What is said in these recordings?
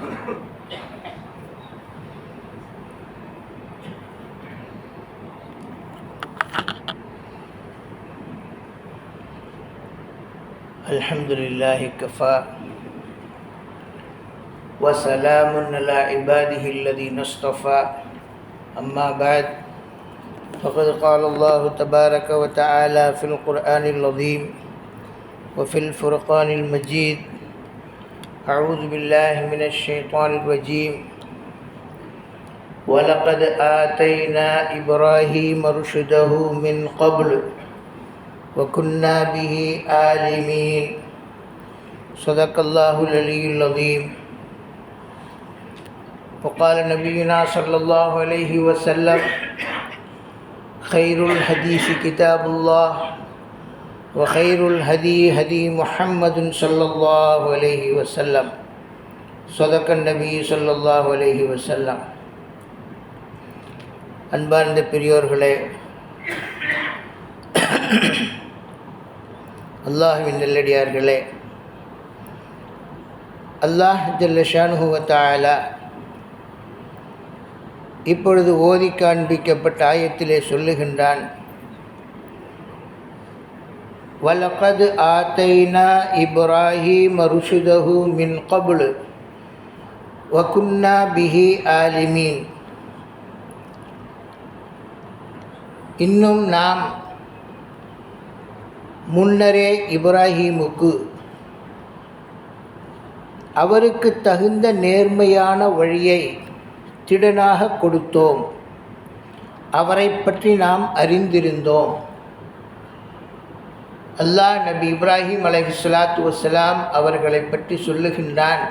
الحمد لله كفى وسلام على عباده الذين اصطفى. أما بعد فقد قال الله تبارك وتعالى في القرآن العظيم وفي الفرقان المجيد أعوذ بالله من الشيطان الرجيم. ولقد آتينا إبراهيم رشده من قبل وكنا به عالمين. صدق الله العلي العظيم. وقال نبينا صلى الله عليه وسلم خير الحديث كتاب الله. وخير الهدي هدي محمد صلى الله عليه وسلم صدق النبي صلى الله عليه وسلم அன்பார்ந்த பெரியோர்களே அல்லாஹுவின் நல்லடியார்களே அல்லாஹ் ஜல்லஷானுவத்தாலா இப்பொழுது ஓதி காண்பிக்கப்பட்ட ஆயத்திலே சொல்லுகின்றான் வலகது ஆத்தைனா இப்ராஹிம் ருஷுதஹு மின் கபுல் வகுன்னா பிஹி ஆலிமீன் இன்னும் நாம் முன்னரே இப்ராஹீமுக்கு அவருக்கு தகுந்த நேர்மையான வழியை திடனாக கொடுத்தோம். அவரை பற்றி நாம் அறிந்திருந்தோம். அல்லாஹ் நபி இப்ராஹிம் அலைஹிஸ்லாத்து வசலாம் அவர்களை பற்றி சொல்லுகின்றான்.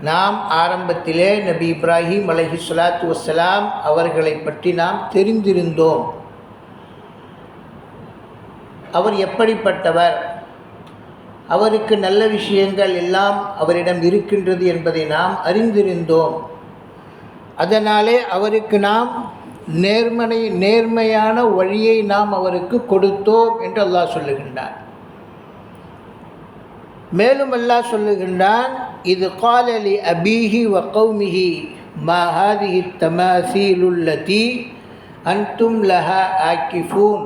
நாம் ஆரம்பத்திலே நபி இப்ராஹிம் அலைஹிஸ்லாத்து வசலாம் அவர்களை பற்றி நாம் தெரிந்திருந்தோம். அவர் எப்படிப்பட்டவர்? அவருக்கு நல்ல விஷயங்கள் எல்லாம் அவரிடம் இருக்கின்றது என்பதை நாம் அறிந்திருந்தோம். அதனாலே அவருக்கு நாம் நேர்மனை நேர்மையான வழியை நாம் அவருக்கு கொடுத்தோம் என்று அல்லாஹ் சொல்லுகின்றான். மேலும் அல்லாஹ் சொல்லுகின்றான் இது காலலி அபீஹி வ கௌமிஹி மஹாதிஹி தமாசீலுல்லதி அன்தும் லஹா ஆக்கிஃபூன்.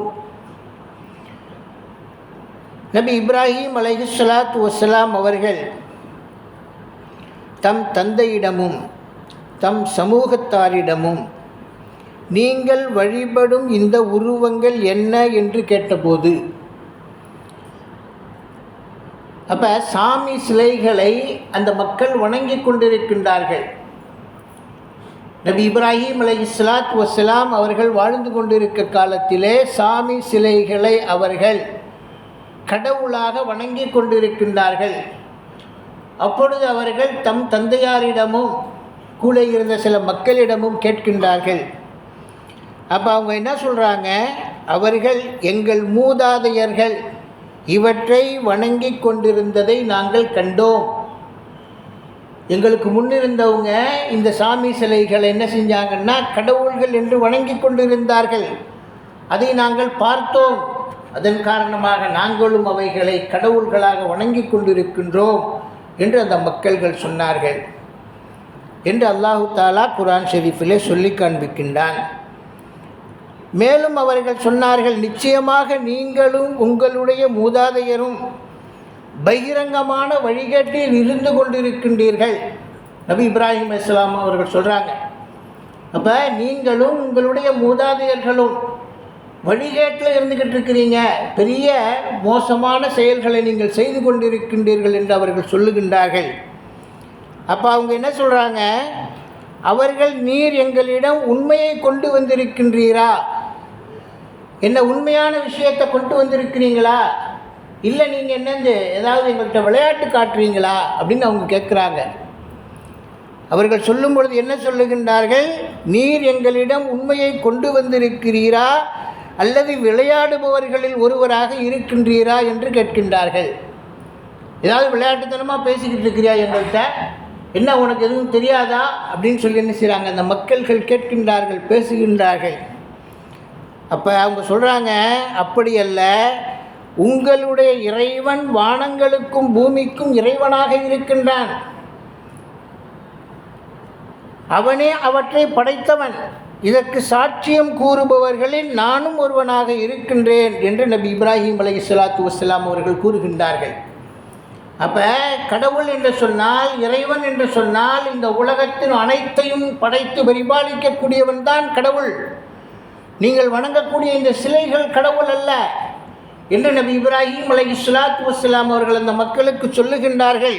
நபி இப்ராஹிம் அலைஹிஸ்லாத்து வசலாம் அவர்கள் தம் தந்தையிடமும் தம் சமூகத்தாரிடமும் நீங்கள் வழிபடும் இந்த உருவங்கள் என்ன என்று கேட்டபோது அப்போ சாமி சிலைகளை அந்த மக்கள் வணங்கி கொண்டிருக்கின்றார்கள். நபி இப்ராஹிம் அலை இஸ்லாத் வசலாம் அவர்கள் வாழ்ந்து கொண்டிருக்க காலத்திலே சாமி சிலைகளை அவர்கள் கடவுளாக வணங்கி கொண்டிருக்கின்றார்கள். அப்பொழுது அவர்கள் தம் தந்தையாரிடமும் கூட இருந்த சில மக்களிடமும் கேட்கின்றார்கள். அப்போ அவங்க என்ன சொல்கிறாங்க அவர்கள் எங்கள் மூதாதையர்கள் இவற்றை வணங்கி கொண்டிருந்ததை நாங்கள் கண்டோம். எங்களுக்கு முன்னிருந்தவங்க இந்த சாமி சிலைகளை என்ன செஞ்சாங்கன்னா கடவுள்கள் என்று வணங்கி கொண்டிருந்தார்கள். அதை நாங்கள் பார்த்தோம். அதன் காரணமாக நாங்களும் அவைகளை கடவுள்களாக வணங்கி கொண்டிருக்கின்றோம் என்று அந்த மக்கள்கள் சொன்னார்கள். என்று அல்லாஹு தாலா குரான் ஷெரீஃபிலே சொல்லி காண்பிக்கின்றான். மேலும் அவர்கள் சொன்னார்கள் நிச்சயமாக நீங்களும் உங்களுடைய மூதாதையரும் பகிரங்கமான வழிகேட்டில் இருந்து கொண்டிருக்கின்றீர்கள். நபி இப்ராஹிம் இஸ்லாம் அவர்கள் சொல்கிறாங்க அப்போ நீங்களும் உங்களுடைய மூதாதையர்களும் வழிகேட்டில் இருந்துக்கிட்டு இருக்கிறீங்க. பெரிய மோசமான செயல்களை நீங்கள் செய்து கொண்டிருக்கின்றீர்கள் என்று அவர்கள் சொல்லுகின்றார்கள். அப்போ அவங்க என்ன சொல்கிறாங்க அவர்கள் நீர் எங்களிடம் உண்மையை கொண்டு வந்திருக்கின்றீரா? என்ன உண்மையான விஷயத்தை கொண்டு வந்திருக்கிறீங்களா? இல்லை நீங்கள் என்னது ஏதாவது எங்கள்கிட்ட விளையாட்டு காட்டுறீங்களா? அப்படின்னு அவங்க கேட்குறாங்க அவர்கள் சொல்லும் பொழுது என்ன சொல்லுகின்றார்கள்? நீர் எங்களிடம் உண்மையை கொண்டு வந்திருக்கிறீரா? அல்லது விளையாடுபவர்களில் ஒருவராக இருக்கின்றீரா என்று கேட்கின்றார்கள். ஏதாவது விளையாட்டுத்தனமாக பேசிக்கிட்டு இருக்கிறியா எங்கள்கிட்ட? என்ன உனக்கு எதுவும் தெரியாதா? அப்படின்னு சொல்லி என்ன செய்கிறாங்க அந்த மக்கள்கள் கேட்கின்றார்கள் பேசுகின்றார்கள். அப்போ அவங்க சொல்கிறாங்க அப்படி அல்ல உங்களுடைய இறைவன் வானங்களுக்கும் பூமிக்கும் இறைவனாக இருக்கின்றான். அவனே அவற்றை படைத்தவன். இதற்கு சாட்சியம் கூறுபவர்களில் நானும் ஒருவனாக இருக்கின்றேன் என்று நபி இப்ராஹிம் அலை இஸ்லாத்து வஸ்லாம் அவர்கள் கூறுகின்றார்கள். அப்போ கடவுள் என்று சொன்னால் இறைவன் என்று சொன்னால் இந்த உலகத்தின் அனைத்தையும் படைத்து பரிபாலிக்கக்கூடியவன் தான் கடவுள். நீங்கள் வணங்கக்கூடிய இந்த சிலைகள் கடவுள் அல்ல. என்று நபி இப்ராஹிம் அலை சலாத்து வஸ்லாம் அவர்கள் அந்த மக்களுக்கு சொல்லுகின்றார்கள்.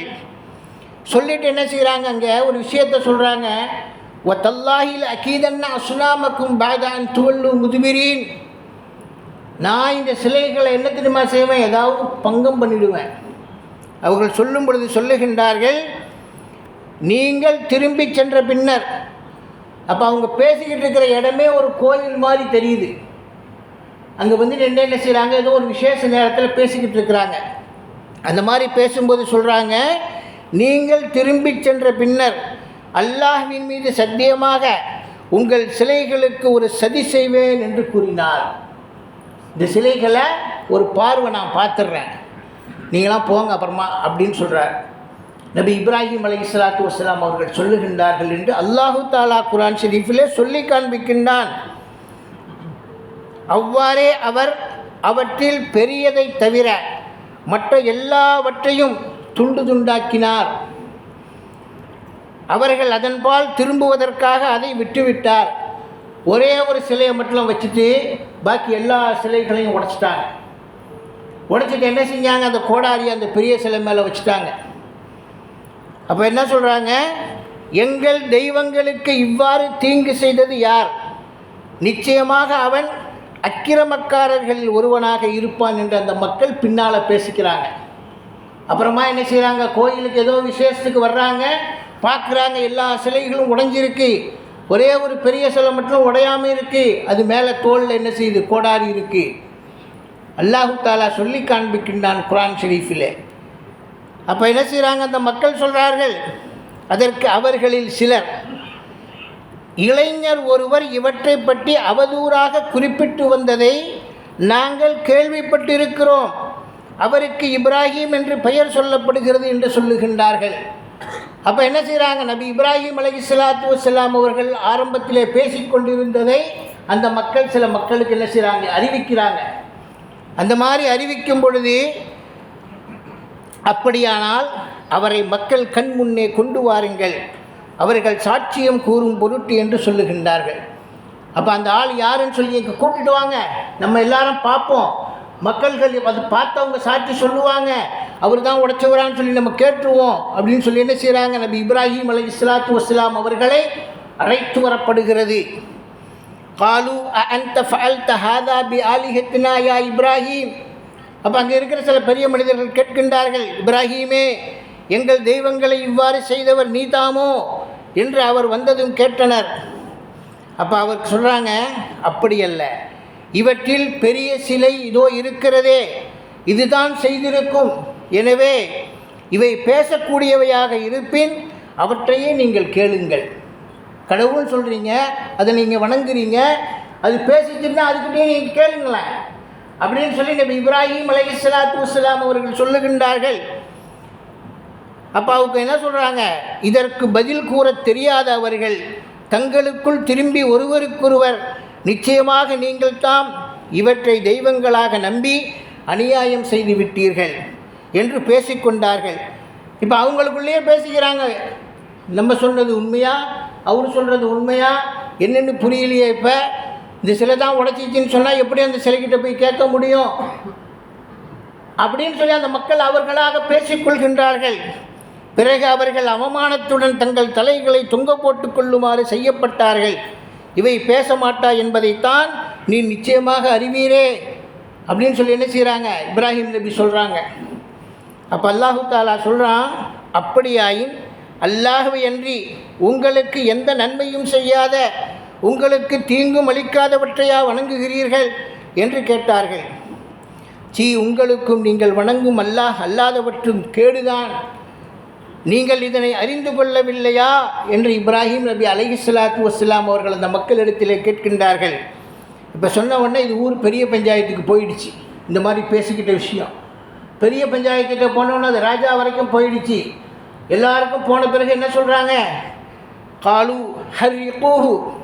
சொல்லிட்டு என்ன செய்கிறாங்க அங்கே? ஒரு விஷயத்தை சொல்கிறாங்க ஒ தல்லாஹில் அகீதன்ன அசுனாமக்கும் பாதான் துவல்லு முதுமிரீன் நான் இந்த சிலைகளை என்ன தெரியுமா செய்வேன்? ஏதாவது பங்கம் பண்ணிடுவேன். அவர்கள் சொல்லும் பொழுது சொல்லுகின்றார்கள் நீங்கள் திரும்பி சென்ற பின்னர் அப்போ அவங்க பேசிக்கிட்டு இருக்கிற இடமே ஒரு கோயில் மாதிரி தெரியுது. அங்கே வந்து என்ன என்ன செய்கிறாங்க ஏதோ ஒரு விசேஷ நேரத்தில் பேசிக்கிட்டு இருக்கிறாங்க. அந்த மாதிரி பேசும்போது சொல்கிறாங்க நீங்கள் திரும்பி சென்ற பின்னர் அல்லாஹ்வின் மீது சத்தியமாக உங்கள் சிலைகளுக்கு ஒரு சதி செய்வேன் என்று கூறினார். இந்த சிலைகளை ஒரு பார்வை நான் பார்த்துடுறேன் நீங்களாம் போங்க அப்புறமா அப்படின்னு சொல்கிறார் நபி இப்ராஹிம் அலை இஸ்லாத்து வஸ்லாம் அவர்கள் சொல்லுகின்றார்கள் என்று அல்லாஹு தாலா குரான் ஷெரீஃபிலே சொல்லி காண்பிக்கின்றான். அவ்வாறே அவர் அவற்றில் பெரியதை தவிர மற்ற எல்லாவற்றையும் துண்டு துண்டாக்கினார். அவர்கள் அதன்பால் திரும்புவதற்காக அதை விட்டுவிட்டார். ஒரே ஒரு சிலையை மட்டும் வச்சுட்டு பாக்கி எல்லா சிலைகளையும் உடைச்சிட்டாங்க. உடைச்சிட்டு என்ன செஞ்சாங்க? அந்த கோடாரி அந்த பெரிய சிலை மேலே வச்சுட்டாங்க. அப்போ என்ன சொல்கிறாங்க எங்கள் தெய்வங்களுக்கு இவ்வாறு தீங்கு செய்தது யார்? நிச்சயமாக அவன் அக்கிரமக்காரர்களில் ஒருவனாக இருப்பான் என்று அந்த மக்கள் பின்னால் பேசிக்கிறாங்க. அப்புறமா என்ன செய்கிறாங்க கோயிலுக்கு ஏதோ விசேஷத்துக்கு வர்றாங்க. பார்க்குறாங்க எல்லா சிலைகளும் உடஞ்சிருக்கு. ஒரே ஒரு பெரிய சிலை மட்டும் உடையாமல் இருக்குது அது மேலே தோளில் என்ன செய்யுது? கோடாரி இருக்குது அல்லாஹு தாலா சொல்லி காண்பிக்கின்றான் குரான் ஷெரீஃபிலே. அப்போ என்ன செய்கிறாங்க அந்த மக்கள் சொல்கிறார்கள் அதற்கு அவர்களில் சிலர் இளைஞர் ஒருவர் இவற்றை பற்றி அவதூறாக குறிப்பிட்டு வந்ததை நாங்கள் கேள்விப்பட்டிருக்கிறோம். அவருக்கு இப்ராஹிம் என்று பெயர் சொல்லப்படுகிறது என்று சொல்லுகின்றார்கள். அப்போ என்ன செய்கிறாங்க நபி இப்ராஹிம் அலகி சலாத்து வலாம் அவர்கள் ஆரம்பத்திலே பேசிக்கொண்டிருந்ததை அந்த மக்கள் சில மக்களுக்கு என்ன செய்கிறாங்க அறிவிக்கிறாங்க. அந்த மாதிரி அறிவிக்கும் பொழுது அப்படியானால் அவரை மக்கள் கண் முன்னே கொண்டு வாருங்கள். அவர்கள் சாட்சியம் கூறும் பொருட்டு என்று சொல்லுகின்றார்கள். அப்போ அந்த ஆள் யாருன்னு சொல்லி இங்கே கூப்பிட்டுட்டு வாங்க. நம்ம எல்லாரும் பார்ப்போம். மக்கள்கள் அது பார்த்தவங்க சாட்சி சொல்லுவாங்க. அவர் தான் உடைச்சவரான்னு சொல்லி நம்ம கேட்டுருவோம். அப்படின்னு சொல்லி என்ன செய்கிறாங்க நபி இப்ராஹிம் அலி இஸ்லாத்து வஸ்லாம் அவர்களை அழைத்து வரப்படுகிறது. காலு அந்த ஃபஅல்த ஹாதா பி ஆலிஹத்தினா யா இப்ராஹிம்? அப்போ அங்கே இருக்கிற சில பெரிய மனிதர்கள் கேட்கின்றார்கள் இப்ராஹீமே எங்கள் தெய்வங்களை இவ்வாறு செய்தவர் நீதாமோ? என்று அவர் வந்ததும் கேட்டனர். அப்போ அவர் சொல்கிறாங்க அப்படி அல்ல. இவற்றில் பெரிய சிலை இதோ இருக்கிறதே. இதுதான் செய்திருக்கும். எனவே இவை பேசக்கூடியவையாக இருப்பின் அவற்றையே நீங்கள் கேளுங்கள். கடவுள் சொல்கிறீங்க அதை நீங்கள் வணங்குறீங்க அது பேசிச்சுன்னா அதுக்கிட்டே நீங்கள் கேளுங்களேன். அப்படின்னு சொல்லி நபி இப்ராஹிம் அலை சலாத்து வலாம் அவர்கள் சொல்லுகின்றார்கள். அப்பாவுக்கு என்ன சொல்கிறாங்க இதற்கு பதில் கூற தெரியாத அவர்கள் தங்களுக்குள் திரும்பி ஒருவருக்கொருவர் நிச்சயமாக நீங்கள் தாம் இவற்றை தெய்வங்களாக நம்பி அநியாயம் செய்து விட்டீர்கள் என்று பேசிக்கொண்டார்கள் இப்போ அவங்களுக்குள்ளேயே பேசிக்கிறாங்க நம்ம சொன்னது உண்மையா? அவர் சொல்கிறது உண்மையா? என்னென்னு புரியலையே இப்போ? இந்த சிலை தான் உடச்சிச்சின்னு சொன்னால் எப்படி அந்த சிலைக்கிட்ட போய் கேட்க முடியும்? அப்படின்னு சொல்லி அந்த மக்கள் அவர்களாக பேசிக்கொள்கின்றார்கள் பிறகு அவர்கள் அவமானத்துடன் தங்கள் தலைகளை தொங்க போட்டு கொள்ளுமாறு செய்யப்பட்டார்கள். இவை பேச மாட்டா என்பதைத்தான் நீ நிச்சயமாக அறிவீரே. அப்படின்னு சொல்லி என்ன செய்கிறாங்க இப்ராஹிம் நபி சொல்கிறாங்க அப்போ அல்லாஹு தாலா சொல்கிறான் அப்படியாயின் அல்லாஹுவை அன்றி உங்களுக்கு எந்த நன்மையும் செய்யாத உங்களுக்கு தீங்கும் அளிக்காதவற்றையா வணங்குகிறீர்கள்? என்று கேட்டார்கள். சீ உங்களுக்கும் நீங்கள் வணங்கும் அல்லாஹ் அல்லாதவற்றும் கேடுதான். நீங்கள் இதனை அறிந்து கொள்ளவில்லையா? என்று இப்ராஹிம் நபி அலஹி சலாத்து வஸ்லாம் அவர்கள் அந்த மக்களிடத்திலே கேட்கின்றார்கள். இப்போ சொன்ன உடனே இது ஊர் பெரிய பஞ்சாயத்துக்கு போயிடுச்சு. இந்த மாதிரி பேசிக்கிட்ட விஷயம். பெரிய பஞ்சாயத்துக்கிட்ட போனோன்னு அது ராஜா வரைக்கும் போயிடுச்சு. எல்லாருக்கும் போன பிறகு என்ன சொல்கிறாங்க காலு ஹரி ஹர்ரிகூஹு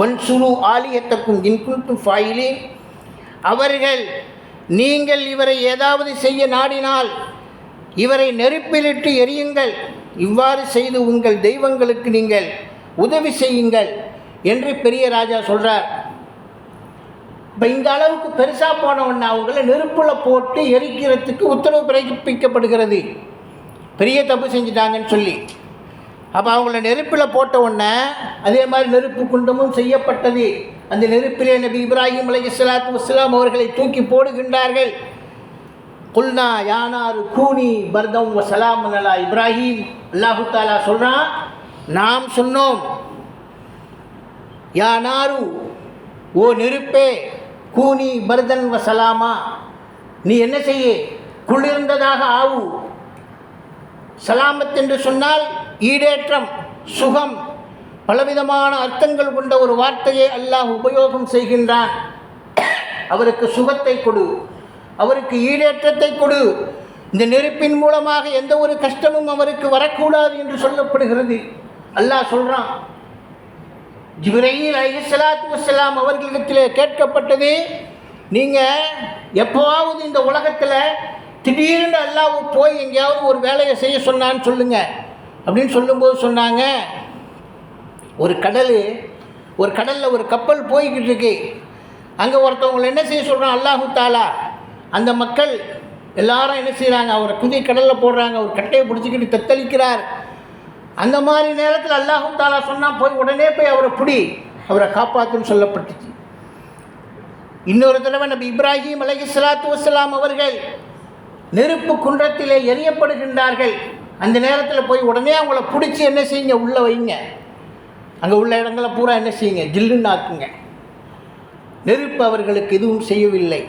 வன்சுரு ஆலியத்தக்கும் இன்குன்டும் ஃபாயிலின். அவர்கள் நீங்கள் இவரை ஏதாவது செய்ய நாடினால் இவரை நெருப்பிலிட்டு எரியுங்கள் இவ்வாறு செய்து உங்கள் தெய்வங்களுக்கு நீங்கள் உதவி செய்யுங்கள் என்று பெரிய ராஜா சொல்கிறார் இப்போ இந்த அளவுக்கு பெருசாக போனவொன்னே அவங்கள நெருப்பில் போட்டு எரிக்கிறதுக்கு உத்தரவு பிறப்பிக்கப்படுகிறது. பெரிய தப்பு செஞ்சிட்டாங்கன்னு சொல்லி. அப்போ அவங்கள நெருப்பில் போட்ட உடனே அதே மாதிரி நெருப்பு குண்டமும் செய்யப்பட்டது. அந்த நெருப்பிலே நபி இப்ராஹிம் அலி இஸ்லாத்து இஸ்லாம் அவர்களை தூக்கி போடுகின்றார்கள். குல்னா யானாரு கூனி பர்தம் வசலாம் அல்லா இப்ராஹிம். அல்லாஹு தாலா சொல்கிறான் நாம் சொன்னோம் யானாரு ஓ நெருப்பே கூனி பர்தன் வசலாமா நீ என்ன செய்ய? குளிர்ந்ததாக ஆவு. சலாமத் என்று சொன்னால் ஈடேற்றம் சுகம் பலவிதமான அர்த்தங்கள் கொண்ட ஒரு வார்த்தையை அல்லாஹ் உபயோகம் செய்கின்றான். அவருக்கு சுகத்தை கொடு. அவருக்கு ஈடேற்றத்தை கொடு. இந்த நெருப்பின் மூலமாக எந்த ஒரு கஷ்டமும் அவருக்கு வரக்கூடாது என்று சொல்லப்படுகிறது. அல்லாஹ் சொல்கிறான் ஜிப்ரையில் அலிசலாத்து வசலாம் அவர்களிடத்தில் கேட்கப்பட்டது நீங்கள் எப்போவாவது இந்த உலகத்தில் திடீர்னு அல்லாஹ் போய் எங்கேயாவது ஒரு வேலையை செய்ய சொன்னான்னு சொல்லுங்கள் அப்படின்னு சொல்லும்போது சொன்னாங்க. ஒரு கடல் ஒரு கடலில் ஒரு கப்பல் போய்கிட்டு இருக்கு. அங்கே ஒருத்தவங்களை என்ன செய்ய சொல்கிறான் அல்லாஹு தாலா அந்த மக்கள் எல்லாரும் என்ன செய்கிறாங்க அவரை குதி கடலில் போடுறாங்க. அவர் கட்டையை பிடிச்சிக்கிட்டு தத்தளிக்கிறார். அந்த மாதிரி நேரத்தில் அல்லாஹு தாலா சொன்னால் போய் உடனே போய் அவரை பிடி அவரை காப்பாற்றுன்னு சொல்லப்பட்டுச்சு. இன்னொரு தடவை நபி இப்ராஹிம் அலஹி சலாத்து வசலாம் அவர்கள் நெருப்பு குன்றத்திலே எரியப்படுகின்றார்கள் அந்த நேரத்தில் போய் உடனே அவங்கள பிடிச்சி என்ன செய்யுங்க உள்ளே வைங்க. அங்கே உள்ள இடங்களை பூரா என்ன செய்யுங்க ஜில்லுன்னு ஆக்குங்க நெருப்பு அவர்களுக்கு எதுவும் செய்யவில்லை.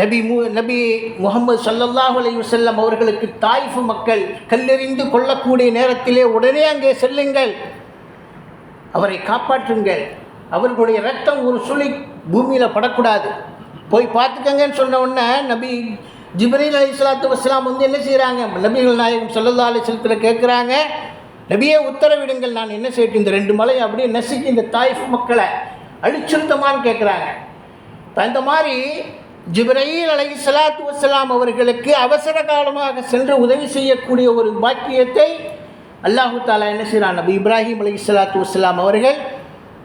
நபி மு நபி முகமது சல்லல்லாஹு அலி வசல்லம் அவர்களுக்கு தாய்ஃபு மக்கள் கல்லெறிந்து கொள்ளக்கூடிய நேரத்திலே உடனே அங்கே செல்லுங்கள். அவரை காப்பாற்றுங்கள். அவர்களுடைய ரத்தம் ஒரு சுழி பூமியில் படக்கூடாது. போய் பார்த்துக்கங்கன்னு சொன்ன உடனே நபி ஜிப்ரீல் அலி சலாத்து வஸ்லாம் வந்து என்ன செய்கிறாங்க நபிகள் நாயகம் சல்லல்லா அலிஸ்லத்தில் கேட்குறாங்க நபியே உத்தரவிடுங்கள். நான் என்ன செய்யட்டும்? இந்த ரெண்டு மலை அப்படியே நசுக்கி இந்த தாய்ஃப் மக்களை அழிச்சுருத்தமான்னு கேட்குறாங்க அந்த மாதிரி ஜிப்ரீல் அலை சலாத்து வசலாம் அவர்களுக்கு அவசர காலமாக சென்று உதவி செய்யக்கூடிய ஒரு பாக்கியத்தை அல்லாஹு தாலா என்ன செய்கிறான் நபி இப்ராஹிம் அலி சலாத்து வசலாம் அவர்கள்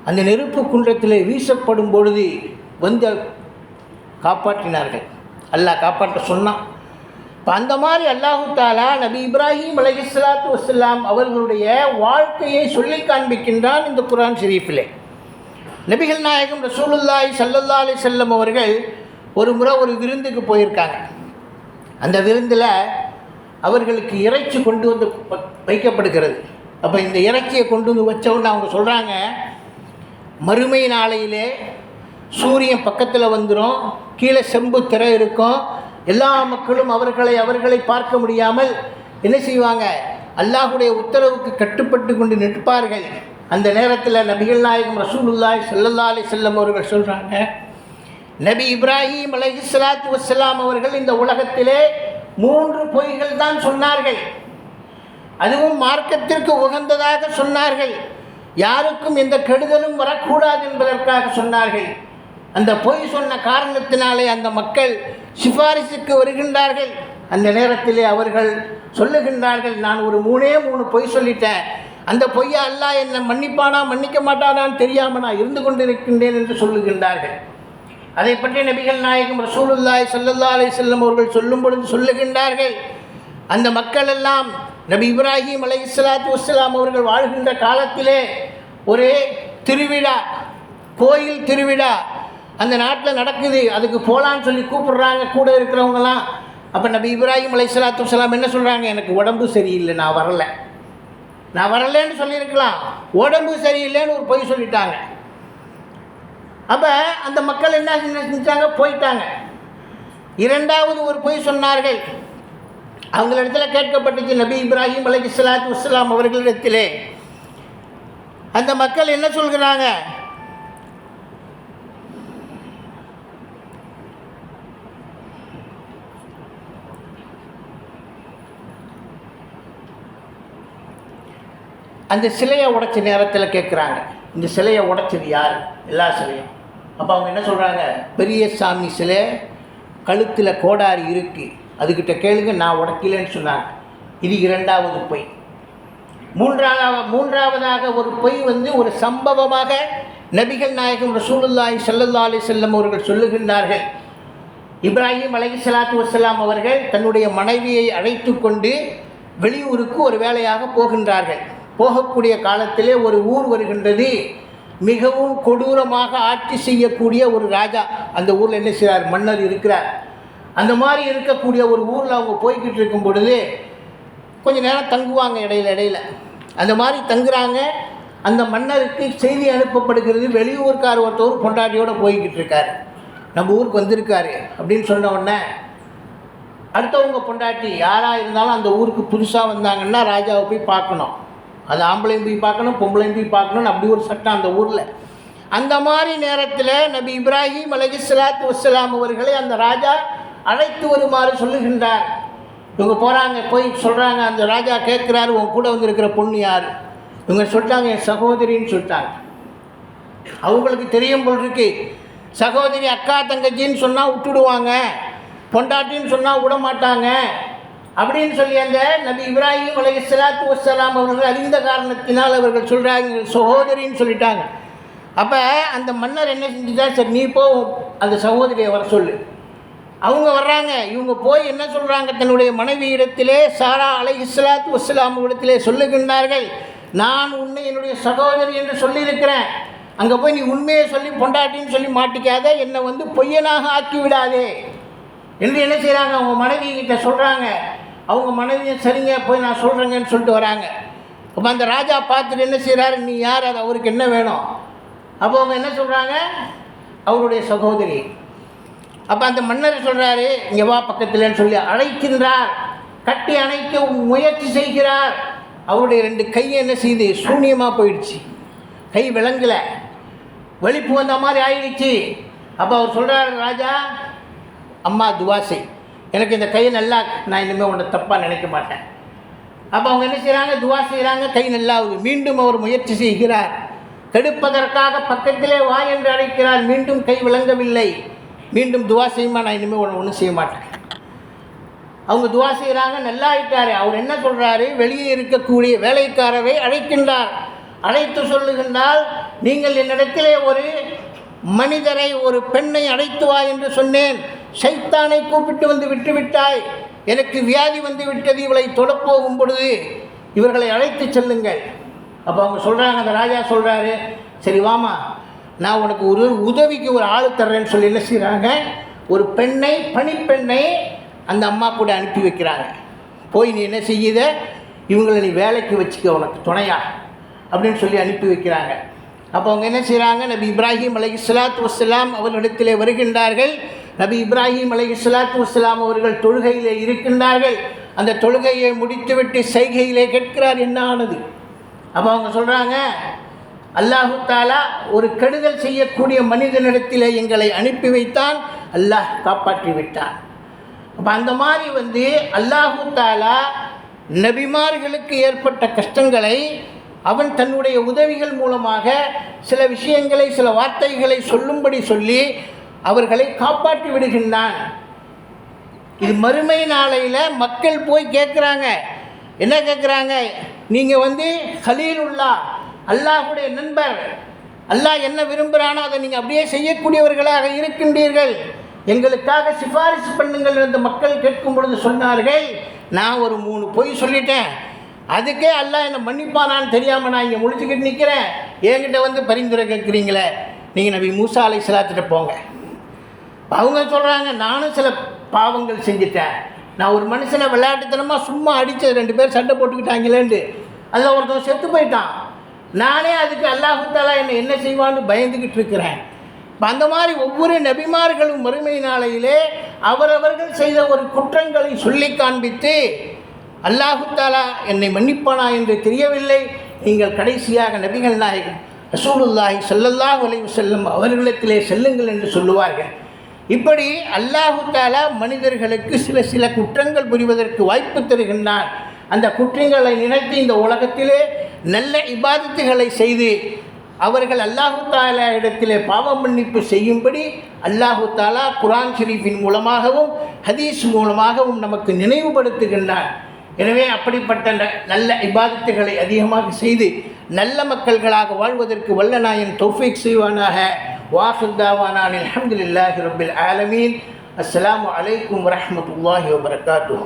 அந்த நெருப்பு குன்றத்தில் வீசப்படும் பொழுது வந்து காப்பாற்றினார்கள். அல்லாஹ் காப்பாற்ற சொன்னான். இப்போ அந்த மாதிரி அல்லாஹூத்தாலா நபி இப்ராஹிம் அலஹி சலாத்து வசலாம் அவர்களுடைய வாழ்க்கையை சொல்லி காண்பிக்கின்றான் இந்த குரான் ஷெரீஃபிலே. நபிகள் நாயகம் ரசூலுல்லாய் சல்லல்லா அலி செல்லம் அவர்கள் ஒரு முறை ஒரு விருந்துக்கு போயிருக்காங்க. அந்த விருந்தில் அவர்களுக்கு இறைச்சி கொண்டு வந்து வ- வைக்கப்படுகிறது. அப்போ இந்த இறைச்சியை கொண்டு வந்து வச்சவுடனே அவங்க சொல்கிறாங்க மறுமை நாளையிலே சூரியன் பக்கத்தில் வந்துடும் கீழே செம்பு திரை இருக்கும். எல்லா மக்களும் அவர்களை அவர்களை பார்க்க முடியாமல் என்ன செய்வாங்க? அல்லாஹுடைய உத்தரவுக்கு கட்டுப்பட்டு கொண்டு நிற்பார்கள். அந்த நேரத்தில் நபிகள் நாயகம் ரசூலுல்லாய் செல்லல்லாலே அலைஹி செல்லம் அவர்கள் சொல்கிறாங்க நபி இப்ராஹிம் அலைஹி ஸலாத்து வசலாம் அவர்கள் இந்த உலகத்திலே மூன்று பொய்கள் தான் சொன்னார்கள். அதுவும் மார்க்கத்திற்கு உகந்ததாக சொன்னார்கள். யாருக்கும் எந்த கெடுதலும் வரக்கூடாது என்பதற்காக சொன்னார்கள். அந்த பொய் சொன்ன காரணத்தினாலே அந்த மக்கள் சிபாரிசுக்கு வருகின்றார்கள். அந்த நேரத்திலே அவர்கள் சொல்லுகின்றார்கள் நான் ஒரு மூணே மூணு பொய் சொல்லிட்டேன். அந்த பொய்யா அல்ல என்னை மன்னிப்பானா மன்னிக்க மாட்டானான்னு தெரியாமல் நான் இருந்து கொண்டிருக்கின்றேன் என்று சொல்லுகின்றார்கள். அதை பற்றி நபிகள் நாயகம் ரசூலுல்லாய் சல்லல்லா அலைஹி செல்லம் அவர்கள் சொல்லும் பொழுது சொல்லுகின்றார்கள் அந்த மக்கள் எல்லாம் நபி இப்ராஹிம் அலை இஸ்லாத்து வஸ்லாம் அவர்கள் வாழ்கின்ற காலத்திலே ஒரே திருவிழா கோயில் திருவிழா அந்த நாட்டில் நடக்குது அதுக்கு போகலான்னு சொல்லி கூப்பிடுறாங்க கூட இருக்கிறவங்கலாம். அப்போ நபி இப்ராஹிம் அலைசலாத்து சலாம் என்ன சொல்கிறாங்க எனக்கு உடம்பு சரியில்லை நான் வரலை. நான் வரலைன்னு சொல்லியிருக்கலாம். உடம்பு சரியில்லைன்னு ஒரு பொய் சொல்லிட்டாங்க. அப்போ அந்த மக்கள் என்ன செஞ்சாங்க போயிட்டாங்க. இரண்டாவது ஒரு பொய் சொன்னார்கள். அவங்களிடத்துல கேட்கப்பட்டுச்சு நபி இப்ராஹிம் அலைஹி ஸலாத்து வஸ்ஸலாம் அவர்களிடத்திலே. அந்த மக்கள் என்ன சொல்கிறாங்க? அந்த சிலையை உடைச்ச நேரத்தில் கேட்குறாங்க இந்த சிலையை உடைச்சது யார்? எல்லா சிலையும். அப்போ அவங்க என்ன சொல்கிறாங்க பெரிய சாமி சிலை கழுத்தில் கோடாரி இருக்குது அதுக்கிட்ட கேளுங்க நான் உடைக்கலன்னு சொன்னாங்க. இது இரண்டாவது பொய். மூன்றாவது மூன்றாவதாக ஒரு பொய் வந்து ஒரு சம்பவமாக நபிகள் நாயகம் ரசூலுல்லாய் சல்லல்லா அலி செல்லம் அவர்கள் சொல்லுகின்றார்கள். இப்ராஹிம் அலஹி சலாத்து வசலாம் அவர்கள் தன்னுடைய மனைவியை அழைத்து கொண்டு வெளியூருக்கு ஒரு வேலையாக போகின்றார்கள். போகக்கூடிய காலத்திலே ஒரு ஊர் வருகின்றது. மிகவும் கொடூரமாக ஆட்சி செய்யக்கூடிய ஒரு ராஜா. அந்த ஊரில் என்ன செய்கிறார் மன்னர் இருக்கிறார். அந்த மாதிரி இருக்கக்கூடிய ஒரு ஊரில் அவங்க போய்கிட்டு இருக்கும் பொழுது கொஞ்சம் நேரம் தங்குவாங்க இடையில இடையில. அந்த மாதிரி தங்குறாங்க. அந்த மன்னருக்கு செய்தி அனுப்பப்படுகிறது. வெளியூர்க்கார் ஒருத்தவர் பொண்டாட்டியோட போய்கிட்டு இருக்காரு. நம்ம ஊருக்கு வந்திருக்காரு அப்படின்னு சொன்ன உடனே அடுத்தவங்க பொண்டாட்டி யாராக இருந்தாலும் அந்த ஊருக்கு புதுசாக வந்தாங்கன்னா ராஜாவை போய் பார்க்கணும். அது ஆம்பளையும் போய் பார்க்கணும் பொம்பளையும் போய் பார்க்கணும்னு அப்படி ஒரு சட்டம் அந்த ஊரில். அந்த மாதிரி நேரத்தில் நபி இப்ராஹிம் அலைஹிஸ்ஸலாத்து வஸ்ஸலாம் அவர்களை அந்த ராஜா அழைத்து வருமாறு சொல்லுகின்றார். இவங்க போகிறாங்க போய் சொல்கிறாங்க அந்த ராஜா கேட்குறாரு உன் கூட வந்திருக்கிற பொண்ணு யார்? இவங்க சொல்லிட்டாங்க என் சகோதரின்னு சொல்லிட்டாங்க. அவங்களுக்கு தெரியும் போல் இருக்கு. சகோதரி அக்கா தங்கச்சின்னு சொன்னால் விட்டுடுவாங்க. பொண்டாட்டின்னு சொன்னால் விட மாட்டாங்க அப்படின்னு சொல்லி அந்த நபி இப்ராஹிம் அலை சலாத்து வசலாம் அவர்கள் அறிந்த காரணத்தினால் அவர்கள் சொல்கிறாங்க சகோதரின்னு சொல்லிட்டாங்க. அப்போ அந்த மன்னர் என்ன செஞ்சுட்டா சரி நீ போ அந்த சகோதரியை வர சொல்லு. அவங்க வர்றாங்க. இவங்க போய் என்ன சொல்கிறாங்க தன்னுடைய மனைவி இடத்திலே சாரா அலை இஸ்லாத்து வஸ்லாம் இடத்திலே சொல்லுகின்றார்கள் நான் உன்னை என்னுடைய சகோதரி என்று சொல்லியிருக்கிறேன். அங்கே போய் நீ உண்மையை சொல்லி பொண்டாட்டின்னு சொல்லி மாட்டிக்காத. என்னை வந்து பொய்யனாக ஆக்கி விடாதே. என்று என்ன செய்கிறாங்க அவங்க மனைவி கிட்ட சொல்கிறாங்க அவங்க மனைவியும் சரிங்க போய் நான் சொல்கிறேங்கன்னு சொல்லிட்டு வராங்க. அப்போ அந்த ராஜா பார்த்துட்டு என்ன செய்கிறாரு நீ யார்? அது அவருக்கு என்ன வேணும்? அப்போ அவங்க என்ன சொல்கிறாங்க அவருடைய சகோதரி. அப்போ அந்த மன்னர் சொல்கிறாரு இங்கே வா பக்கத்தில்ன்னு சொல்லி அழைக்கின்றார். கட்டி அணைக்க முயற்சி செய்கிறார். அவருடைய ரெண்டு கையை என்ன செய்யுது சூன்யமாக போயிடுச்சு. கை விளங்கலை. வெளிப்பு வந்த மாதிரி ஆயிடுச்சு. அப்போ அவர் சொல்கிறார் ராஜா அம்மா துவாசை எனக்கு இந்த கை நல்லா நான் இனிமேல் உன்னை தப்பாக நினைக்க மாட்டேன். அப்போ அவங்க என்ன செய்கிறாங்க துவா செய்கிறாங்க கை நல்லாவுது மீண்டும் அவர் முயற்சி செய்கிறார். தடுப்பதற்காக பக்கத்திலே வா என்று அழைக்கிறார். மீண்டும் கை விளங்கவில்லை. மீண்டும் துவா செய்யுமா? நான் இனிமேல் ஒன்று ஒன்றும் செய்ய மாட்டேன். அவங்க துவா செய்கிறாங்க நல்லா ஆயிட்டாரு. அவர் என்ன சொல்கிறாரு வெளியே இருக்கக்கூடிய வேலைக்காரரை அழைக்கின்றார். அழைத்து சொல்லுகின்றால் நீங்கள் என்னிடத்திலே ஒரு மனிதரை ஒரு பெண்ணை அழைத்து வா என்று சொன்னேன். சைத்தானை கூப்பிட்டு வந்து விட்டு விட்டாய் எனக்கு வியாதி வந்து விட்டது இவளை தொடப்போகும் பொழுது இவர்களை அழைத்து செல்லுங்கள். அப்போ அவங்க சொல்கிறாங்க அந்த ராஜா சொல்கிறாரு சரி வாமா நான் உனக்கு ஒரு உதவிக்கு ஒரு ஆள் தர்றேன்னு சொல்லி என்ன செய்கிறாங்க ஒரு பெண்ணை பணிப்பெண்ணை அந்த அம்மா கூட அனுப்பி வைக்கிறாங்க. போய் நீ என்ன செய்யுத? இவங்களை நீ வேலைக்கு வச்சுக்க உனக்கு துணையா அப்படின்னு சொல்லி அனுப்பி வைக்கிறாங்க. அப்போ அவங்க என்ன செய்கிறாங்க நபி இப்ராஹிம் அலை இஸ்லாத் வஸ்லாம் அவர்களிடத்திலே வருகின்றார்கள். நபி இப்ராஹிம் அலை இஸ்லாத்து வஸ்லாம் அவர்கள் தொழுகையிலே இருக்கின்றார்கள். அந்த தொழுகையை முடித்துவிட்டு செய்கையிலே கேட்கிறார் என்ன ஆனது அப்போ அவங்க சொல்கிறாங்க அல்லாஹு தாலா ஒரு கெடுதல் செய்யக்கூடிய மனிதனிடத்திலே எங்களை அனுப்பி வைத்தான். அல்லாஹ் காப்பாற்றி விட்டான். அப்போ அந்த மாதிரி வந்து அல்லாஹு தாலா நபிமார்களுக்கு ஏற்பட்ட கஷ்டங்களை அவன் தன்னுடைய உதவிகள் மூலமாக சில விஷயங்களை சில வார்த்தைகளை சொல்லும்படி சொல்லி அவர்களை காப்பாற்றி விடுகின்றான். இது மறுமை நாளையில் மக்கள் போய் கேட்குறாங்க என்ன கேட்குறாங்க நீங்கள் வந்து ஹலீலுல்லா அல்லாஹுடைய நண்பர். அல்லாஹ் என்ன விரும்புகிறானோ அதை நீங்கள் அப்படியே செய்யக்கூடியவர்களாக இருக்கின்றீர்கள். எங்களுக்காக சிபாரிசு பண்ணுங்கள் என்று மக்கள் கேட்கும் பொழுது சொன்னார்கள். நான் ஒரு மூணு பொய் சொல்லிட்டேன். அதுக்கே அல்லாஹ் என்னை மன்னிப்பானான்னு தெரியாமல் நான் இங்கே முடிச்சுக்கிட்டு நிற்கிறேன் என்கிட்ட வந்து பரிந்துரை கேட்குறீங்களே நீங்கள் நபி மூசா அலை சிலாத்திட்ட போங்க. அவங்க சொல்கிறாங்க நானும் சில பாவங்கள் செஞ்சுட்டேன். நான் ஒரு மனுஷனை விளையாட்டுத்தனமாக சும்மா அடித்து ரெண்டு பேர் சண்டை போட்டுக்கிட்டாங்களேண்டு அதில் ஒருத்தன் செத்து போயிட்டான். நானே அதுக்கு அல்லாஹுத்தாலா என்னை என்ன செய்வான்னு பயந்துக்கிட்டு இருக்கிறேன். இப்போ அந்த மாதிரி ஒவ்வொரு நபிமார்களும் மறுமை நாளையிலே அவரவர்கள் செய்த ஒரு குற்றங்களை சொல்லி காண்பித்து அல்லாஹுத்தாலா என்னை மன்னிப்பானா என்று தெரியவில்லை. நீங்கள் கடைசியாக நபிகள் நாயகன் ரசூலுல்லாஹி ஸல்லல்லாஹு அலைஹி செல்லும் அவர்களிடத்திலே செல்லுங்கள் என்று சொல்லுவார்கள். இப்படி அல்லாஹு தாலா மனிதர்களுக்கு சில சில குற்றங்கள் புரிவதற்கு வாய்ப்பு தருகின்றான். அந்த குற்றங்களை நினைத்து இந்த உலகத்திலே நல்ல இபாதத்துகளை செய்து அவர்கள் அல்லாஹு தாலா இடத்திலே பாவ மன்னிப்பு செய்யும்படி அல்லாஹு தாலா குரான் ஷெரீஃபின் மூலமாகவும் ஹதீஸ் மூலமாகவும் நமக்கு நினைவுபடுத்துகின்றான். எனவே அப்படிப்பட்ட நல்ல இபாதத்துகளை அதிகமாக செய்து நல்ல மக்கள்களாக வாழ்வதற்கு வல்ல நாயன் தௌஃபீக் செய்வானாக. வாஹுதாவானான் அல்ஹம்துலில்லாஹி ரபில் ஆலமீன். அஸ்லாம் வலைக்கம் வரஹ்மத்துல்லாஹி வபரகாத்தூ